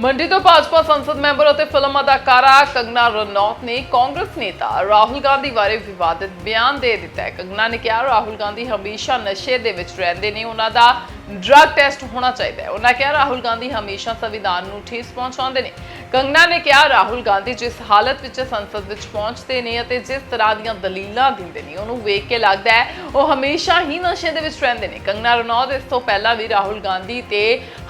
ਮੰਡੀ ਤੋਂ ਭਾਜਪਾ ਸੰਸਦ ਮੈਂਬਰ ਅਤੇ ਫਿਲਮ ਅਦਾਕਾਰਾ ਕੰਗਨਾ ਰਣੌਤ ਨੇ ਕਾਂਗਰਸ ਨੇਤਾ ਰਾਹੁਲ ਗਾਂਧੀ ਬਾਰੇ ਵਿਵਾਦਿਤ ਬਿਆਨ ਦੇ ਦਿੱਤਾ ਹੈ ਕੰਗਨਾ ਨੇ ਕਿਹਾ ਰਾਹੁਲ ਗਾਂਧੀ ਹਮੇਸ਼ਾ ਨਸ਼ੇ ਦੇ ਵਿੱਚ ਰਹਿੰਦੇ ਨੇ ਉਹਨਾਂ ਦਾ ਡਰੱਗ ਟੈਸਟ ਹੋਣਾ ਚਾਹੀਦਾ ਹੈ ਉਹਨਾਂ ਕਿਹਾ ਰਾਹੁਲ ਗਾਂਧੀ ਹਮੇਸ਼ਾ ਸੰਵਿਧਾਨ ਨੂੰ ਠੇਸ ਪਹੁੰਚਾਉਂਦੇ ਨੇ ਕੰਗਨਾ ਨੇ ਕਿਹਾ, ਰਾਹੁਲ ਗਾਂਧੀ ਜਿਸ ਹਾਲਤ ਵਿੱਚ ਸੰਸਦ ਵਿੱਚ ਪਹੁੰਚਦੇ ਨੇ ਅਤੇ ਜਿਸ ਤਰ੍ਹਾਂ ਦੀਆਂ ਦਲੀਲਾਂ ਦਿੰਦੇ ਨੇ, ਉਹਨੂੰ ਵੇਖ ਕੇ ਲੱਗਦਾ ਹੈ, ਉਹ ਹਮੇਸ਼ਾ ਹੀ ਨਸ਼ੇ ਦੇ ਵਿੱਚ ਰਹਿੰਦੇ ਨੇ। ਕੰਗਨਾ ਰਣੌਤ ਇਸ ਤੋਂ ਪਹਿਲਾਂ ਵੀ ਰਾਹੁਲ ਗਾਂਧੀ ਤੇ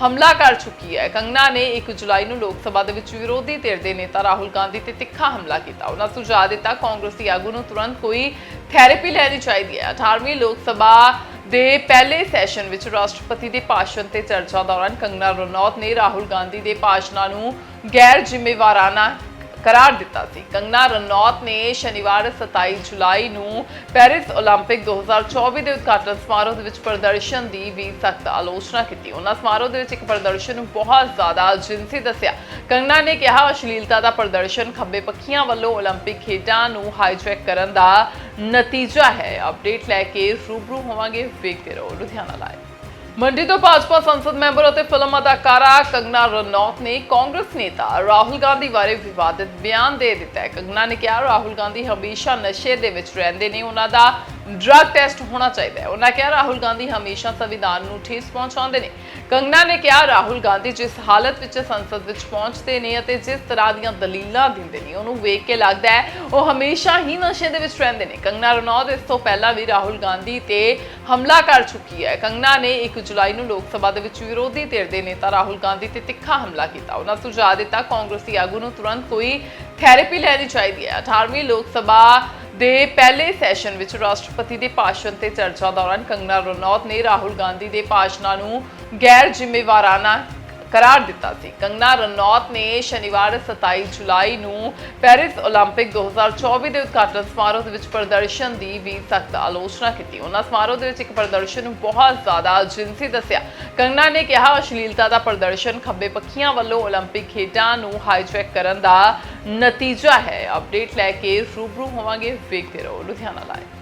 ਹਮਲਾ ਕਰ ਚੁੱਕੀ ਹੈ। ਕੰਗਨਾ ਨੇ 1 ਜੁਲਾਈ ਨੂੰ ਲੋਕ ਸਭਾ ਦੇ ਵਿੱਚ ਵਿਰੋਧੀ ਧਿਰ ਦੇ ਨੇਤਾ ਰਾਹੁਲ ਗਾਂਧੀ ਤੇ ਤਿੱਖਾ ਹਮਲਾ ਕੀਤਾ। ਉਹਨਾਂ ਸੁਝਾਅ ਦਿੱਤਾ, ਕਾਂਗਰਸੀ ਆਗੂ ਨੂੰ ਤੁਰੰਤ ਕੋਈ ਥੈਰੇਪੀ ਲੈਣੀ ਚਾਹੀਦੀ ਹੈ। 18ਵੀਂ ਲੋਕ ਸਭਾ ਦੇ ਪਹਿਲੇ ਸੈਸ਼ਨ ਵਿੱਚ ਰਾਸ਼ਟਰਪਤੀ ਦੇ ਭਾਸ਼ਣ ਤੇ ਚਰਚਾ ਦੌਰਾਨ ਕੰਗਨਾ ਰਣੌਤ ਨੇ ਰਾਹੁਲ ਗਾਂਧੀ ਦੇ ਭਾਸ਼ਣਾਂ ਨੂੰ ਗੈਰ ਜ਼ਿੰਮੇਵਾਰਾਨਾ ਕਰਾਰ ਦਿੱਤਾ ਸੀ ਕੰਗਨਾ ਰਣੌਤ ਨੇ ਸ਼ਨੀਵਾਰ 27 ਜੁਲਾਈ ਨੂੰ ਪੈਰਿਸ 올림픽 2024 ਦੇ ਉਦਘਾਟਨ ਸਮਾਰੋਹ ਦੇ ਵਿੱਚ ਪ੍ਰਦਰਸ਼ਨ ਦੀ ਵੀ ਸਖਤ ਆਲੋਚਨਾ ਕੀਤੀ ਉਹਨਾਂ ਸਮਾਰੋਹ ਦੇ ਵਿੱਚ ਇੱਕ ਪ੍ਰਦਰਸ਼ਨ ਨੂੰ ਬਹੁਤ ਜ਼ਿਆਦਾ ਜਿੰਸੀ ਦੱਸਿਆ ਕੰਗਨਾ ਨੇ ਕਿਹਾ ਅਸ਼ਲੀਲਤਾ ਦਾ ਪ੍ਰਦਰਸ਼ਨ ਖੱਬੇ ਪੱਖੀਆਂ ਵੱਲੋਂ 올림픽 ਖੇਡਾਂ ਨੂੰ ਹਾਈਜੈਕ ਕਰਨ ਦਾ ਨਤੀਜਾ ਹੈ ਅਪਡੇਟ ਲੈ ਕੇ ਰੂਬਰੂ ਹੋਵਾਂਗੇ ਵੇਖਦੇ ਰਹੋ ਲੁਧਿਆਣਾ ਲਾਈਵ ਮੰਡੀ ਤੋਂ ਭਾਜਪਾ ਸੰਸਦ ਮੈਂਬਰ ਅਤੇ ਫਿਲਮ ਅਦਾਕਾਰਾ ਕੰਗਨਾ ਰਣੌਤ ਨੇ ਕਾਂਗਰਸ ਨੇਤਾ ਰਾਹੁਲ ਗਾਂਧੀ ਬਾਰੇ ਵਿਵਾਦਿਤ ਬਿਆਨ ਦੇ ਦਿੱਤਾ ਹੈ। ਕੰਗਨਾ ਨੇ ਕਿਹਾ, ਰਾਹੁਲ ਗਾਂਧੀ ਹਮੇਸ਼ਾ ਨਸ਼ੇ ਦੇ ਵਿੱਚ ਰਹਿੰਦੇ ਨੇ। ਉਹਨਾਂ ਦਾ ਡਰੱਗ ਟੈਸਟ ਹੋਣਾ ਚਾਹੀਦਾ ਹੈ। ਉਹਨਾਂ ਕਿਹਾ ਰਾਹੁਲ ਗਾਂਧੀ ਹਮੇਸ਼ਾ ਸੰਵਿਧਾਨ ਨੂੰ ਠੇਸ ਪਹੁੰਚਾਉਂਦੇ ਨੇ। ਕੰਗਨਾ ਨੇ ਕਿਹਾ, ਰਾਹੁਲ ਗਾਂਧੀ ਜਿਸ ਹਾਲਤ ਵਿੱਚ ਸੰਸਦ ਵਿੱਚ ਪਹੁੰਚਦੇ ਨੇ ਅਤੇ ਜਿਸ ਤਰ੍ਹਾਂ ਦੀਆਂ ਦਲੀਲਾਂ ਦਿੰਦੇ ਨੇ, ਉਹਨੂੰ ਵੇਖ ਕੇ ਲੱਗਦਾ ਹੈ, ਉਹ ਹਮੇਸ਼ਾ ਹੀ ਨਸ਼ੇ ਦੇ ਵਿੱਚ ਰਹਿੰਦੇ ਨੇ। ਕੰਗਨਾ ਰਣੌਤ ਇਸ ਤੋਂ ਪਹਿਲਾਂ ਵੀ ਰਾਹੁਲ ਗਾਂਧੀ ਤੇ ਹਮਲਾ ਕਰ ਚੁੱਕੀ ਹੈ। ਕੰਗਨਾ ਨੇ 1 ਜੁਲਾਈ ਨੂੰ ਲੋਕ ਸਭਾ ਦੇ ਵਿੱਚ ਵਿਰੋਧੀ ਧਿਰ ਦੇ ਨੇਤਾ ਰਾਹੁਲ ਗਾਂਧੀ ਤੇ ਤਿੱਖਾ ਹਮਲਾ ਕੀਤਾ। ਉਹਨਾਂ ਸੁਝਾਅ ਦਿੱਤਾ, ਕਾਂਗਰਸੀ ਆਗੂ ਨੂੰ ਤੁਰੰਤ ਕੋਈ ਥੈਰੇਪੀ ਲੈਣੀ ਚਾਹੀਦੀ ਹੈ। 18ਵੀਂ ਲੋਕ ਸਭਾ ਦੇ ਪਹਿਲੇ ਸੈਸ਼ਨ ਵਿੱਚ ਰਾਸ਼ਟਰਪਤੀ ਦੇ ਭਾਸ਼ਣ ਤੇ ਚਰਚਾ ਦੌਰਾਨ ਕੰਗਨਾ ਰਣੌਤ ਨੇ ਰਾਹੁਲ ਗਾਂਧੀ ਦੇ ਭਾਸ਼ਣਾਂ ਨੂੰ ਗੈਰ ਜ਼ਿੰਮੇਵਾਰਾਨਾ ਕਰਾਰ ਦਿੱਤਾ ਸੀ ਕੰਗਨਾ ਰਣੌਤ ਨੇ ਸ਼ਨੀਵਾਰ 27 ਜੁਲਾਈ ਨੂੰ ਪੈਰਿਸ 올림픽 2024 ਦੇ ਉਦਘਾਟਨ ਸਮਾਰੋਹ ਦੇ ਵਿੱਚ ਪ੍ਰਦਰਸ਼ਨ ਦੀ ਵੀ ਸਖਤ ਆਲੋਚਨਾ ਕੀਤੀ ਉਹਨਾਂ ਸਮਾਰੋਹ ਦੇ ਵਿੱਚ ਇੱਕ ਪ੍ਰਦਰਸ਼ਨ ਨੂੰ ਬਹੁਤ ਜ਼ਿਆਦਾ ਜਿੰਸੀ ਦੱਸਿਆ ਕੰਗਨਾ ਨੇ ਕਿਹਾ ਅਸ਼ਲੀਲਤਾ ਦਾ ਪ੍ਰਦਰਸ਼ਨ ਖੱਬੇ ਪੱਖੀਆਂ ਵੱਲੋਂ 올림픽 ਖੇਡਾਂ ਨੂੰ ਹਾਈਜੈਕ ਕਰਨ ਦਾ ਨਤੀਜਾ ਹੈ ਅਪਡੇਟ ਲੈ ਕੇ ਰੂਬਰੂ ਹੋਵਾਂਗੇ ਵੇਖਦੇ ਰਹੋ ਲੁਧਿਆਣਾ ਲਾਈਵ